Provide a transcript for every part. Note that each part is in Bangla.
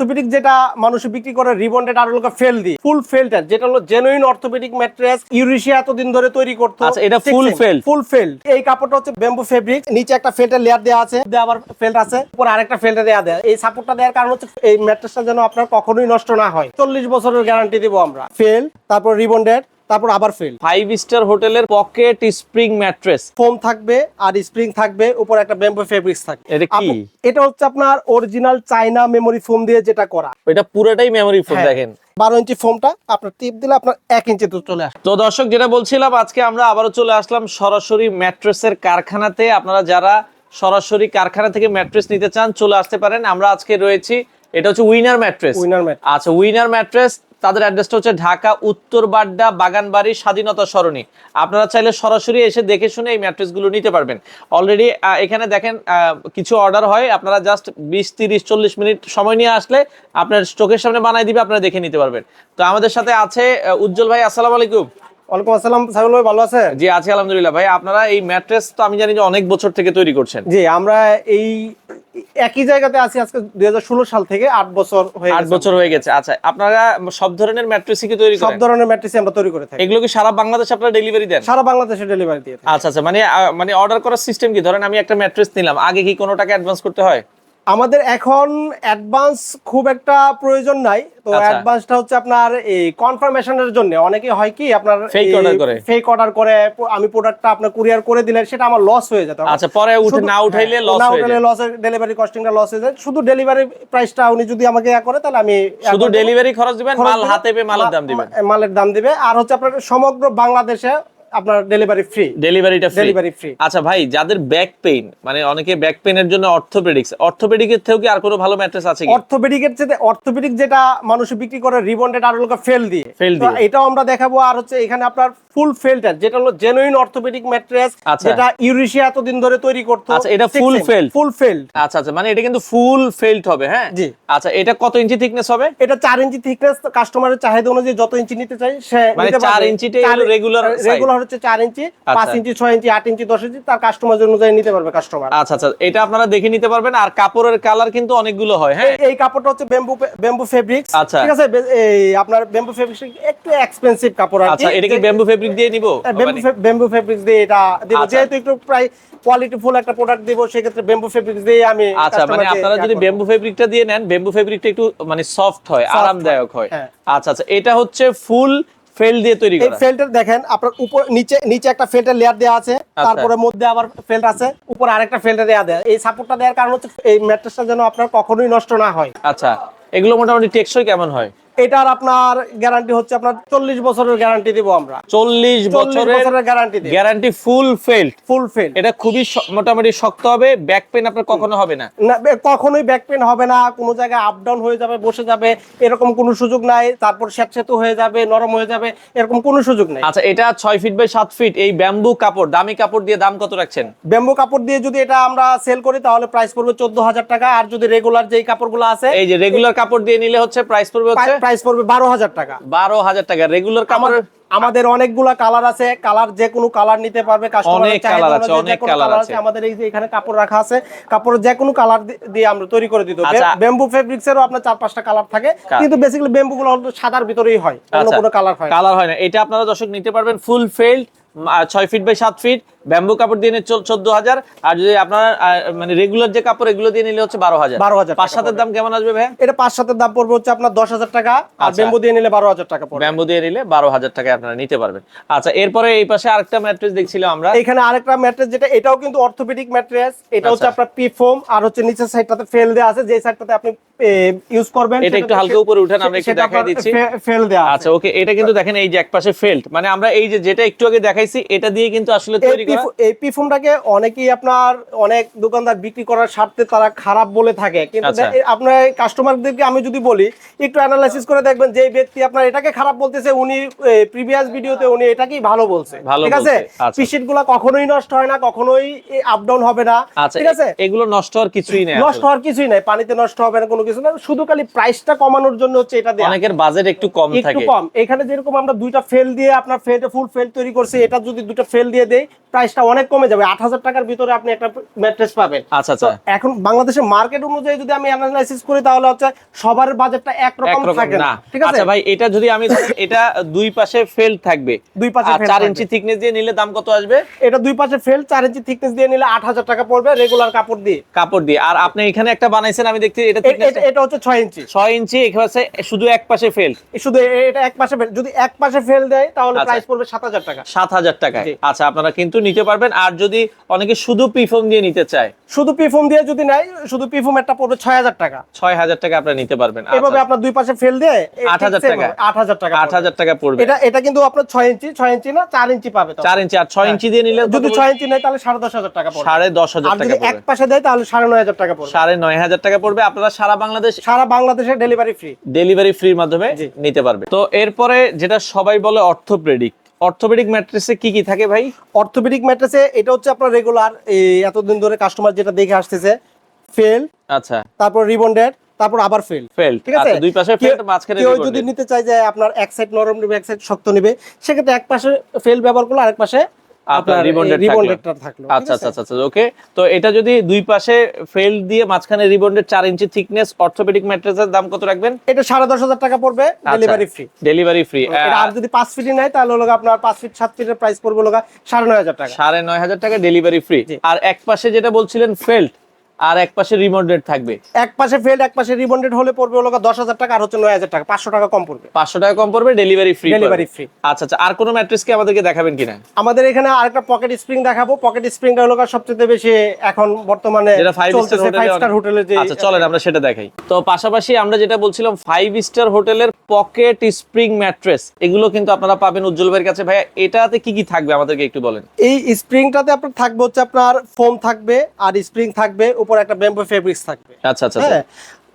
অর্থোপেডিক যেটা মানুষ বিক্রি করে রিবন্ডেড আর ফেল দিয়ে। ফুল ফেলটা যেটা হলো জেনুইন অর্থোপেডিক ম্যাট্রেস ইউরেশিয়া এতদিন ধরে তৈরি করতো। আচ্ছা, এটা ফুল ফেল ফুল ফেল্ড এই কাপড়টা হচ্ছে ব্যাম্বু ফেব্রিক নিচে একটা ফেল্টের লেয়ার দেওয়া আছে। আবার ফেল্ট আছে উপরে আরেকটা ফেল্টে দেওয়া দেয়। এই সাপোর্টটা দেওয়ার কারণ হচ্ছে এই ম্যাট্রেসটা যেন আপনার কখনোই নষ্ট না হয়। চল্লিশ বছরের গ্যারান্টি দিব আমরা। ফেল তারপর রিবন্ডেড তারপর আবার ফেল ফাইভ স্টার হোটেলের পকেট স্প্রিং ম্যাট্রেস ফোম থাকবে আর স্প্রিং থাকবে উপর একটা বেম্বু ফেব্রিক্স থাকবে। এটা কি? এটা হচ্ছে আপনার অরিজিনাল চাইনা মেমোরি ফোম দিয়ে যেটা করা। এটা পুরোটাই মেমোরি হ্যাঁ। দেখেন। বারো ইঞ্চি ফোমটা আপনার টিপ দিলে আপনার এক ইঞ্চি তো চলে আসে তো দর্শক যেটা বলছিলাম আজকে আমরা আবারও চলে আসলাম সরাসরি ম্যাট্রেসের কারখানাতে। আপনারা যারা সরাসরি কারখানা থেকে ম্যাট্রেস নিতে চান চলে আসতে পারেন। আমরা আজকে রয়েছি এটা হচ্ছে উইনার ম্যাট্রেস উইনার ম্যাট আচ্ছা উইনার ম্যাট্রেস তাদের অ্যাড্রেসটা হচ্ছে ঢাকা, উত্তর বাড্ডা, বাগানবাড়ি, স্বাধীনতা সরণি। আপনারা চাইলে সরাসরি এসে দেখে শুনে এই ম্যাট্রেসগুলো নিতে পারবেন। অলরেডি এখানে দেখেন কিছু অর্ডার হয়। আপনারা জাস্ট বিশ, তিরিশ, চল্লিশ মিনিট সময় নিয়ে আসলে আপনার চোখের সামনে বানাই দিবে, আপনারা দেখে নিতে পারবেন। তো আমাদের সাথে আছে উজ্জ্বল ভাই, আসসালামু আলাইকুম। ওয়ালাইকুম আসসালাম সাইবুল ভাই ভালো আছে জি আছি আলহামদুলিল্লাহ। ভাই আপনারা এই ম্যাট্রেস তো আমি জানি যে অনেক বছর থেকে তৈরি করছেন। জি আমরা এই একই জায়গাতে আছি আজকে দুই সাল থেকে আট বছর হয়ে আট বছর হয়ে গেছে। আচ্ছা আপনারা সব ধরনের ম্যাট্রেসই কি তৈরি সব ধরনের ম্যাট্রেসই আমরা তৈরি করে থাকি। এগুলো কি সারা বাংলাদেশে আপনারা ডেলিভারি দেন? সারা বাংলাদেশে ডেলিভারি দিয়ে আচ্ছা আচ্ছা মানে মানে অর্ডার করার সিস্টেম কি? ধরেন আমি একটা ম্যাট্রেস নিলাম আগে কি কোনো টাকা অ্যাডভান্স করতে হয়? আমাদের এখন অ্যাডভান্স খুব একটা প্রয়োজন নাই। তো আচ্ছা। অ্যাডভান্সটা হচ্ছে আপনার এই কনফার্মেশনের জন্য। অনেকে হয় কি আপনার Fake order করে। ফেক অর্ডার করে আমি প্রোডাক্টটা আপনার কুরিয়ার করে দিলে সেটা আমার লস হয়ে যেত। আচ্ছা পরে উঠে না উঠাইলে হ্যাঁ, লস না হয়ে উঠাইলে যায়। লসের ডেলিভারি কস্টিংটা লস হয়ে যায়। শুধু ডেলিভারি প্রাইসটা উনি যদি আমাকে ইয়া করে তাহলে আমি শুধু ডেলিভারি খরচ দিবেন মাল হাতে পেয়ে মালের দাম দিবেন। মালের দাম দিবে। আর হচ্ছে আপনার সমগ্র বাংলাদেশে আপনার ডেলিভারি ফ্রি ডেলিভারিটা ফ্রি ডেলিভারি ফ্রি আচ্ছা ভাই যাদের ব্যাক পেইন মানে অনেকে ব্যাক পেইনের জন্য অর্থোপেডিক্স অর্থোপেডিকের থেকেও কি আর কোনো ভালো ম্যাট্রেস আছে কি অর্থোপেডিকের চেয়ে অর্থোপেডিক যেটা মানুষ বিক্রি করে রিবন্ডেড আর হলো ফেল দিয়ে তো দিয়ে। এটাও আমরা দেখাবো আর হচ্ছে এখানে আপনার ফুল ফেলটার যেটা হলো জেনুইন অর্থোপেডিক ম্যাট্রেস। যেটা ইউরেশিয়া এতদিন ধরে তৈরি করতো আচ্ছা, এটা? ফুল ফেল্ড আচ্ছা আচ্ছা মানে এটা কিন্তু ফুল ফেল্ড হবে হ্যাঁ জি। আচ্ছা এটা কত ইঞ্চি থিকনেস হবে এটা চার ইঞ্চি থিকনেস কাস্টমারের চাহিদা অনুযায়ী যত ইঞ্চি নিতে চাই সে মানে চার। ইঞ্চিটাই size? রেগুলার হচ্ছে চার ইঞ্চি পাঁচ আচ্ছা। ইঞ্চি ছয় ইঞ্চি আট ইঞ্চি দশ ইঞ্চি তার কাস্টমার অনুযায়ী নিতে পারবে কাস্টমার আচ্ছা আচ্ছা এটা আপনারা দেখে নিতে পারবেন আর কাপড়ের কালার কিন্তু অনেকগুলো হয় হ্যাঁ এই কাপড়টা হচ্ছে বেম্বু বেম্বু ফেব্রিক্স আচ্ছা। ঠিক আছে এই আপনার বেম্বু ফেব্রিক্স একটু এক্সপেন্সিভ কাপড় আর আচ্ছা এটা কি ব্যাম্বু ফেব্রিক দিয়ে নিব মানে বেম্বু ফেব্রিক্স দিয়ে এটা দিব আচ্ছা। যেহেতু একটু প্রায় কোয়ালিটি ফুল একটা প্রোডাক্ট দিব সেক্ষেত্রে বেম্বু ফেব্রিক্স দিয়ে আমি আচ্ছা মানে আপনারা যদি। ব্যাম্বু ফেব্রিকটা দিয়ে নেন ব্যাম্বু ফেব্রিকটা একটু মানে সফট হয় আরামদায়ক হয়, হ্যাঁ। আচ্ছা আচ্ছা এটা হচ্ছে ফুল ফেল দিয়ে তৈরি এই করা। দেখেন আপনার উপর নিচে নিচে একটা ফেলটার লেয়ার দেওয়া আছে আচ্ছা। তারপরে মধ্যে আবার ফেল্ট আছে উপর আরেকটা ফেলটা দেওয়া দেয়। এই সাপোর্টটা দেওয়ার কারণ হচ্ছে এই ম্যাট্রেসটা যেন আপনার কখনোই নষ্ট না হয়। আচ্ছা এগুলো মোটামুটি টেকসই কেমন হয়? এটার আপনার গ্যারান্টি হচ্ছে আপনার চল্লিশ বছরের গ্যারান্টি দিব আমরা। চল্লিশ বছরের বছরের guarantee guarantee full felt full felt এটা খুবই মোটামুটি শক্ত হবে ব্যাক পেন আপনার কখনো হবে না। না কখনোই ব্যাক পেন হবে না কোনো জায়গায় আপ ডাউন হয়ে যাবে বসে যাবে এরকম কোনো সুযোগ নাই তারপর স্যাঁতস্যাঁত হয়ে যাবে নরম হয়ে যাবে এরকম কোনো সুযোগ নাই। আচ্ছা এটা ছয় ফিট বাই সাত ফিট এই ব্যাম্বু কাপড় দামি কাপড় দিয়ে দাম কত রাখছেন? ব্যাম্বু কাপড় দিয়ে যদি এটা আমরা সেল করি তাহলে প্রাইস পড়বে চোদ্দ হাজার টাকা আর যদি রেগুলার যেই কাপড়গুলো আছে এই যে রেগুলার কাপড় দিয়ে নিলে হচ্ছে প্রাইস পড়বে হচ্ছে প্রাইস পড়বে বারো হাজার টাকা। বারো হাজার টাকা। রেগুলার কাপড় আমার আমাদের অনেকগুলা কালার আছে। কালার যে কোনো কালার নিতে পারবে অনেক আছে, অনেক আছে। আমাদের এই যে এখানে কাপড় রাখা আছে কাপড়ের যে কোনো কালার দিয়ে আমরা তৈরি করে দিতে। বেম্বু ফেব্রিক্স এরও আপনার চার পাঁচটা কালার থাকে। কিন্তু বেসিক্যালি বেম্বু গুলো হলো সাদার ভিতরেই হয় অন্য আচ্ছা। কোনো কালার হয়। কালার হয় না। এটা আপনারা দর্শক নিতে পারবেন। ফুল ফেল্ড ছয় ফিট বাই সাত ফিট ব্যাম্বু কাপড় দিয়ে নিলে চোদ্দ হাজার আর যদি আপনার মানে রেগুলার যে কাপড় এগুলো দিয়ে নিলে হচ্ছে বারো হাজার 12,000 পাঁচ সাতের দাম কেমন আসবে ভাই এটা পাঁচ সাতের দাম পড়বে হচ্ছে আপনার দশ হাজার টাকা আর আচ্ছা। বেম্বু দিয়ে নিলে বারো হাজার টাকা পড়বে ব্যাম্বু দিয়ে নিলে বারো হাজার টাকায় আপনারা নিতে পারবেন আচ্ছা এরপরে এই পাশে আরেকটা ম্যাট্রেস দেখছিলাম আমরা এখানে আরেকটা ম্যাট্রেস যেটা এটাও কিন্তু অর্থোপেডিক ম্যাট্রেস এটা হচ্ছে আচ্ছা। আপনার পি ফোম আর হচ্ছে নিচের সাইডটাতে ফেল দেওয়া আছে যে সাইডটাতে আপনি ইউজ করবেন এটা একটু হালকা উপরে উঠান, আমরা একটু দেখাই দিচ্ছি। ফেল দেওয়া আচ্ছা ওকে এটা কিন্তু দেখেন এই যে একপাশে ফেল্ট মানে আমরা এই যে যেটা একটু আগে দেখাইছি এটা দিয়ে কিন্তু আসলে তৈরি এই পিফোমটাকে অনেকেই আপনার অনেক দোকানদার বিক্রি করার স্বার্থে তারা খারাপ বলে থাকে। কিন্তু আচ্ছা। আপনার কাস্টমারদেরকে আমি যদি বলি একটু অ্যানালাইসিস করে দেখবেন যে ব্যক্তি আপনার এটাকে খারাপ বলতেছে উনি প্রিভিয়াস ভিডিওতে উনি এটাকেই ভালো বলছে। ঠিক আছে? আচ্ছা। পিসিটগুলা কখনোই নষ্ট হয় না কখনোই আপ ডাউন হবে না। আচ্ছা ঠিক আছে? এগুলো নষ্ট হওয়ার কিছুই নেই নষ্ট হওয়ার কিছুই নাই পানিতে নষ্ট হবে না কোনো কিছু না। শুধু খালি প্রাইসটা কমানোর জন্য হচ্ছে এটা দেয়া। অনেকের বাজেট একটু কম থাকে। একটু কম। এখানে যেরকম আমরা দুইটা ফেল দিয়ে আপনার ফেলটা ফুল ফেল তৈরি করছি এটা যদি দুটো ফেল দিয়ে দেই প্রাইসটা অনেক কমে যাবে। আট হাজার টাকার ভিতরে আপনি একটা ম্যাট্রেস পাবেন। আচ্ছা আচ্ছা। এখন বাংলাদেশের মার্কেট অনুযায়ী যদি আমি অ্যানালাইসিস করি তাহলে হচ্ছে সবার বাজেটটা একরকম থাকে না। ঠিক আছে? আচ্ছা ভাই এটা যদি আমি এটা দুই পাশে ফেল থাকবে। দুই পাশে চার ইঞ্চি থিকনেস দিয়ে নিলে দাম কত আসবে? এটা দুই পাশে ফেল চার ইঞ্চি থিকনেস দিয়ে নিলে আট হাজার টাকা পড়বে রেগুলার কাপড় দিয়ে। কাপড় দিয়ে। আর আপনি এখানে একটা বানাইছেন আমি দেখছি এটা এটা- হচ্ছে ছয় ইঞ্চি ছয় ইঞ্চি এখানে শুধু এক পাশে ফেল শুধু এটা এক পাশে ফেল যদি এক পাশে ফেল দেয় তাহলে আচ্ছা। প্রাইস পড়বে সাত হাজার টাকা। সাত হাজার টাকায়। জি। আচ্ছা আপনারা কিন্তু নিতে পারবেন। আর যদি অনেকে শুধু পিফোম দিয়ে নিতে চায়? শুধু পিফোম দিয়ে যদি নাই শুধু পিফোম একটা পড়বে ছয় হাজার টাকা। ছয় হাজার টাকা আপনারা নিতে পারবেন। এভাবে আপনার দুই পাশে ফেল দিয়ে আট হাজার টাকা। আট হাজার টাকা আট হাজার টাকা পড়বে। এটা এটা কিন্তু আপনার ছয় ইঞ্চি ছয় ইঞ্চি না চার ইঞ্চি পাবে চার ইঞ্চি আর ছয় ইঞ্চি দিয়ে নিলে যদি ছয় ইঞ্চি নেয় তাহলে সাড়ে দশ হাজার টাকা পড়বে। সাড়ে দশ হাজার টাকা এক পাশে দেয় তাহলে সাড়ে নয় হাজার টাকা পড়বে। সাড়ে নয় হাজার টাকা পড়বে। আপনারা সারা বাংলাদেশ সারা বাংলাদেশে ডেলিভারি ফ্রি ডেলিভারি ফ্রির মাধ্যমে নিতে পারবে। তো এরপরে যেটা সবাই বলে অর্থ অর্থোপেডিক অর্থোপেডিক ম্যাট্রেসে কি কি থাকে ভাই? অর্থোপেডিক ম্যাট্রেসে এটা হচ্ছে আপনার রেগুলার এতদিন ধরে কাস্টমার যেটা দেখে আসতেছে ফেল আচ্ছা। তারপর রিবন্ডেড তারপর আবার ফেল ফেল ঠিক আছে? আচ্ছা দুই পাশে ফেল মাঝখানে কেউ যদি নিতে চাই যে আপনার এক সাইড নরম নিবে এক সাইড শক্ত নেবে সেক্ষেত্রে এক পাশে ফেল ব্যবহার করলে আরেক পাশে আপনার রিবন্ডেডটা থাকল। আচ্ছা আচ্ছা আচ্ছা ওকে। তো এটা যদি দুই পাশে ফেল দিয়ে মাঝখানে রিবন্ডেড 4 ইঞ্চি থিকনেস অর্থোপেডিক ম্যাট্রেসের দাম কত রাখবেন? এটা সাড়ে দশ হাজার টাকা পড়বে আচ্ছা। ডেলিভারি ফ্রি ডেলিভারি ফ্রি এটা আর যদি পাঁচ ফিট নেয় তাহলে হলো আপনার পাঁচ ফিট সাত ফিটের প্রাইস পড়বে হলো সাড়ে নয় হাজার টাকা। সাড়ে নয় হাজার টাকা ডেলিভারি ফ্রি আর এক পাশে যেটা বলছিলেন ফেল্ট আর এক পাশে রিমোডেড থাকবে। এক পাশে ফেল এক পাশে রিবন্ডেড হলে পড়বে হলো দশ হাজার টাকা আর হচ্ছে নয় হাজার টাকা পাঁচশো টাকা কম পড়বে। পাঁচশো টাকা কম পড়বে ডেলিভারি ফ্রি ডেলিভারি ফ্রি আচ্ছা আচ্ছা আর কোনো ম্যাট্রেস কি আমাদেরকে দেখাবেন কিনা? আমাদের এখানে আরেকটা পকেট স্প্রিং দেখাবো। পকেট স্প্রিংটা হলো সবচেয়ে বেশি এখন বর্তমানে যেটা ফাইভ স্টার চলতেছে ফাইভ স্টার হোটেলে যে আচ্ছা চলেন আমরা সেটা দেখাই। তো পাশাপাশি আমরা যেটা বলছিলাম ফাইভ স্টার হোটেলের পকেট স্প্রিং ম্যাট্রেস এগুলো কিন্তু আপনারা পাবেন উজ্জ্বল ভাইয়ের কাছে। ভাইয়া এটাতে কি কি থাকবে? আমাদেরকে একটু বলেন। এই স্প্রিংটাতে আপনার থাকবে হচ্ছে আপনার ফোম থাকবে আর স্প্রিং থাকবে উপর একটা ব্যাম্বু ফেব্রিক্স থাকবে আচ্ছা আচ্ছা আচ্ছা। হ্যাঁ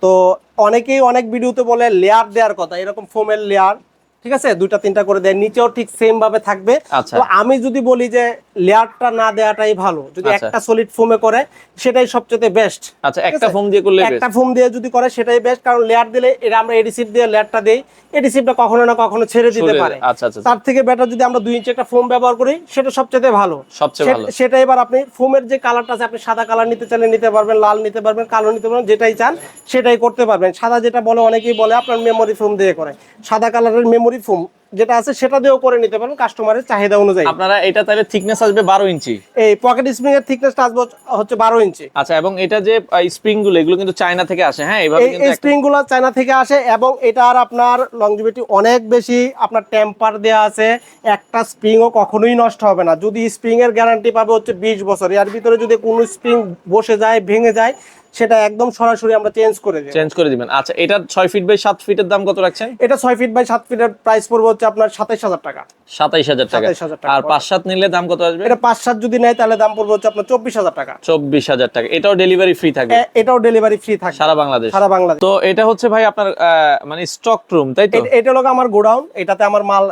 তো অনেকেই অনেক ভিডিওতে বলে লেয়ার দেওয়ার কথা এরকম ফোমের লেয়ার ঠিক আছে? দুইটা তিনটা করে দেয়। নিচেও ঠিক সেম ভাবে থাকবে। আচ্ছা। তো আমি যদি বলি যে লেয়ারটা না দেওয়াটাই ভালো যদি আচ্ছা। একটা সলিড ফোমে করে সেটাই সবচেয়ে বেস্ট আচ্ছা একটা ফোম দিয়ে করলে একটা ফোম দিয়ে যদি করে সেটাই বেস্ট কারণ লেয়ার দিলে এটা আমরা এডিসিভ দিয়ে লেয়ারটা দেই। এডিসিভটা কখনো না কখনো ছেড়ে দিতে পারে। আচ্ছা, তার থেকে বেটার যদি আমরা দুই ইঞ্চি একটা ফোম ব্যবহার করি সেটা সবচেয়ে ভালো। সবচেয়ে সে- ভালো। সেটা এবার আপনি ফোমের যে কালারটা আছে আপনি সাদা কালার নিতে চাইলে নিতে পারবেন লাল নিতে পারবেন কালো নিতে পারবেন যেটাই চান সেটাই করতে পারবেন। সাদা যেটা বলে অনেকেই বলে আপনার মেমোরি ফোম দিয়ে করে। সাদা কালারের মেমোরি ফোম যেটা আছে সেটা দিয়েও করে নিতে পারবেন কাস্টমারের চাহিদা অনুযায়ী। আপনারা এটা তাহলে থিকনেস আসবে বারো ইঞ্চি। এই পকেট স্প্রিং এর থিকনেসটা আসবে হচ্ছে বারো ইঞ্চি। আচ্ছা এবং এটা যে স্প্রিংগুলো এগুলো কিন্তু চায়না থেকে আসে হ্যাঁ? এইভাবে এই স্প্রিংগুলো চায়না থেকে আসে এবং এটার আপনার লংজিভিটি অনেক বেশি আপনার টেম্পার দেওয়া আছে একটা স্প্রিংও কখনোই নষ্ট হবে না। যদি স্প্রিং এর গ্যারান্টি পাবে হচ্ছে বিশ বছর এর ভিতরে যদি কোনো স্প্রিং বসে যায় ভেঙে যায় সেটা একদম সরাসরি আমরা চেঞ্জ করে দিই চেঞ্জ করে দিবেন। আচ্ছা এটা ছয় ফিট বাই সাত ফিটের দাম কত রাখছেন? এটা ছয় ফিট বাই সাত ফিটের প্রাইস পড়বে হচ্ছে আপনার সাতাইশ হাজার টাকা। সাতাইশ হাজার টাকা। 27,000 টাকা আর পড়বে। পাঁচ সাত নিলে দাম কত আসবে? এটা পাঁচ সাত যদি নেয় তাহলে দাম পড়বে হচ্ছে আপনার চব্বিশ হাজার টাকা। চব্বিশ হাজার টাকা। এটাও ডেলিভারি ফ্রি থাকবে। এটাও ডেলিভারি ফ্রি থাকে সারা বাংলাদেশ। সারা বাংলাদেশ। তো এটা হচ্ছে ভাই আপনার মানে স্টক রুম তাই তো? এটা হলো আমার গোডাউন। এটাতে আমার মাল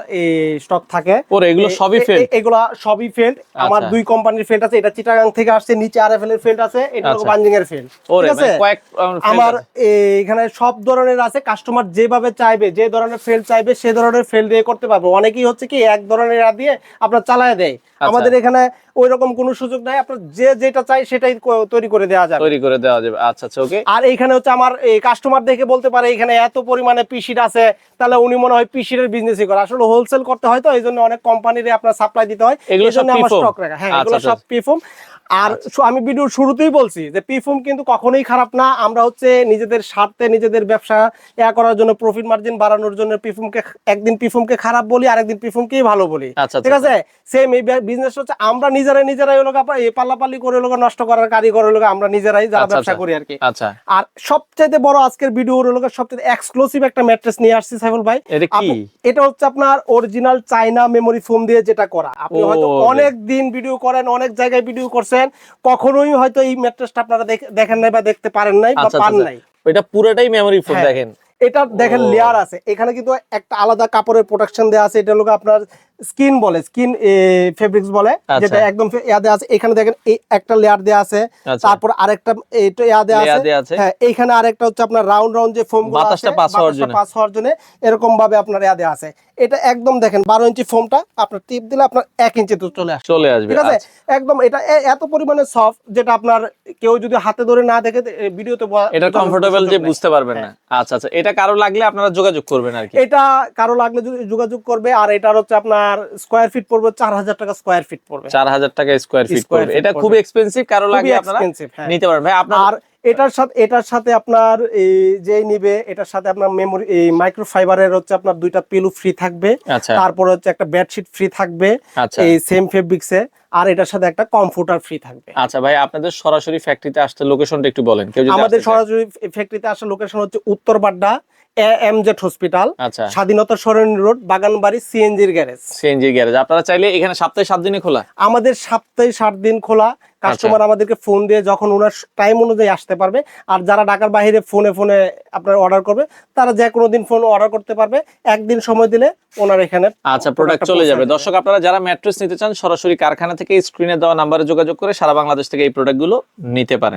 স্টক থাকে। ওরে এগুলো সবই ফেল এ- এগুলা সবই ফেল্ড আমার আচ্ছা। দুই কোম্পানির ফেল্ড আছে। এটা চিটাগাং থেকে আসছে নিচে আরএফএল এর ফেল্ড আছে। এটা হলো আচ্ছা। বানজিং এর ফেল্ড মানে আমার এখানে সব ধরনের আছে কাস্টমার যেভাবে চাইবে যে ধরনের ফেল চাইবে সে ধরনের ফেল দিয়ে করতে পারবে। অনেকেই হচ্ছে কি এক ধরনের দিয়ে আপনার চালায় দেয়। আচ্ছা। আমাদের এখানে ওই রকম কোনো সুযোগ নাই আপনার যে যেটা চাই সেটাই তৈরি করে দেওয়া যাবে। তৈরি করে দেওয়া যাবে। আচ্ছা আচ্ছা ওকে আর এইখানে হচ্ছে আমার এই কাস্টমার দেখে বলতে পারে এখানে এত পরিমাণে পিসির আছে তাহলে উনি মনে হয় পিসির বিজনেসই করে। আসলে হোলসেল করতে হয় তো এই জন্য অনেক কোম্পানির আপনার সাপ্লাই দিতে হয়। এই জন্য আমার? স্টক রাখা। হ্যাঁ আচ্ছা, এগুলো আচ্ছা। সব পিফোম আর আমি ভিডিওর শুরুতেই বলছি যে পিফোম কিন্তু কখনোই খারাপ না। আমরা হচ্ছে নিজেদের স্বার্থে নিজেদের ব্যবসা ইয়া করার জন্য প্রফিট মার্জিন বাড়ানোর জন্য পিফোমকে একদিন পিফোমকে খারাপ বলি আরেকদিন পিফোমকেই ভালো বলি। আচ্ছা, ঠিক আচ্ছা, আছে সেম এই বিজনেস হচ্ছে আমরা নিজেরাই নিজেরাই লোক পাল্লাপাল্লি করে লোক নষ্ট করার কারিগর লোক আমরা নিজেরাই যারা আচ্ছা, ব্যবসা আচ্ছা। করি আর কি আচ্ছা। আর সবচাইতে বড় আজকের ভিডিও হলো সবচেয়ে এক্সক্লুসিভ একটা ম্যাট্রেস নিয়ে আসছি সাইফুল ভাই। এটা হচ্ছে আপনার অরিজিনাল চাইনা মেমোরি ফোম দিয়ে যেটা করা। আপনি হয়তো অনেক দিন ভিডিও করেন অনেক জায়গায় ভিডিও করছেন কখনোই হয়তো এই ম্যাট্রেসটা আপনারা দেখেন নাই বা দেখতে পারেন নাই বা আচ্ছা পান আচ্ছা নাই। এটা পুরোটাই মেমোরি ফোন। দেখেন। এটা দেখেন লেয়ার আছে। এখানে কিন্তু একটা আলাদা কাপড়ের প্রোটেকশন দেওয়া আছে। এটা হলো আপনার স্কিন বলে স্কিন ফেব্রিক্স বলে আচ্ছা। যেটা একদম ইয়া দেওয়া আছে। এখানে দেখেন এই একটা লেয়ার দেওয়া আছে। আচ্ছা। তারপর আরেকটা এইটা ইয়া দেওয়া আছে। হ্যাঁ এইখানে আরেকটা হচ্ছে আপনার রাউন্ড রাউন্ড যে ফোম বাতাসটা pass হওয়ার জন্য। পাস হওয়ার জন্য এরকম ভাবে আপনার ইয়া দেওয়া আছে। এটা একদম দেখেন বারো ইঞ্চি ফোমটা আপনার টিপ দিলে আপনার এক ইঞ্চি তো চলে আসে। চলে আসবে। ঠিক আছে? আচ্ছা। একদম এটা এত পরিমাণে সফট যেটা আপনার কেউ যদি হাতে ধরে না দেখে ভিডিওতে এটা কমফোর্টেবল যে বুঝতে পারবেন না। আচ্ছা আচ্ছা। এটা কারও লাগলে আপনারা যোগাযোগ করবেন আর কি। এটা কারও লাগলে যদি যোগাযোগ করবে আর এটার হচ্ছে আপনার স্কয়ার ফিট পড়বে চার হাজার টাকা স্কয়ার ফিট পড়বে। চার হাজার টাকা স্কয়ার ফিট পড়বে। এটা খুব এক্সপেন্সিভ কারও লাগলে আপনারা হ্যাঁ। নিতে পারবেন। ভাই আপনার এটার সাথে এটার সাথে আপনার এই যে নিবে এটার সাথে আপনার মেমোরি এই মাইক্রো ফাইবারের হচ্ছে আপনার দুইটা পিলু ফ্রি থাকবে। আচ্ছা। তারপরে হচ্ছে একটা বেডশিট ফ্রি থাকবে। আচ্ছা। এই সেম ফেব্রিক্সে আর এটার সাথে একটা কমফোর্টার ফ্রি থাকবে। আচ্ছা ভাই আপনাদের সরাসরি ফ্যাক্টরিতে আসতে লোকেশনটা একটু বলেন। কেউ যদি আমাদের। সরাসরি ফ্যাক্টরিতে আসা লোকেশন হচ্ছে উত্তর বাড্ডা এম জেড হসপিটাল আচ্ছা। স্বাধীনতা সরণি রোড বাগানবাড়ি সিএনজির গ্যারেজ সিএনজি গ্যারেজ আপনারা চাইলে এখানে সপ্তাহে সাত দিনে খোলা? আমাদের সপ্তাহে সাত দিন খোলা। কাস্টমার আমাদেরকে ফোন দিয়ে যখন ওনার টাইম অনুযায়ী আসতে পারবে আর যারা ঢাকার বাইরে ফোনে ফোনে আপনার অর্ডার করবে তারা যে কোনো দিন ফোন অর্ডার করতে পারবে একদিন সময় দিলে ওনার এখানে আচ্ছা প্রোডাক্ট চলে যাবে। দর্শক আপনারা যারা ম্যাট্রেস নিতে চান সরাসরি কারখানা থেকে স্ক্রিনে দেওয়া নাম্বারে যোগাযোগ করে সারা বাংলাদেশ থেকে এই প্রোডাক্টগুলো নিতে পারেন।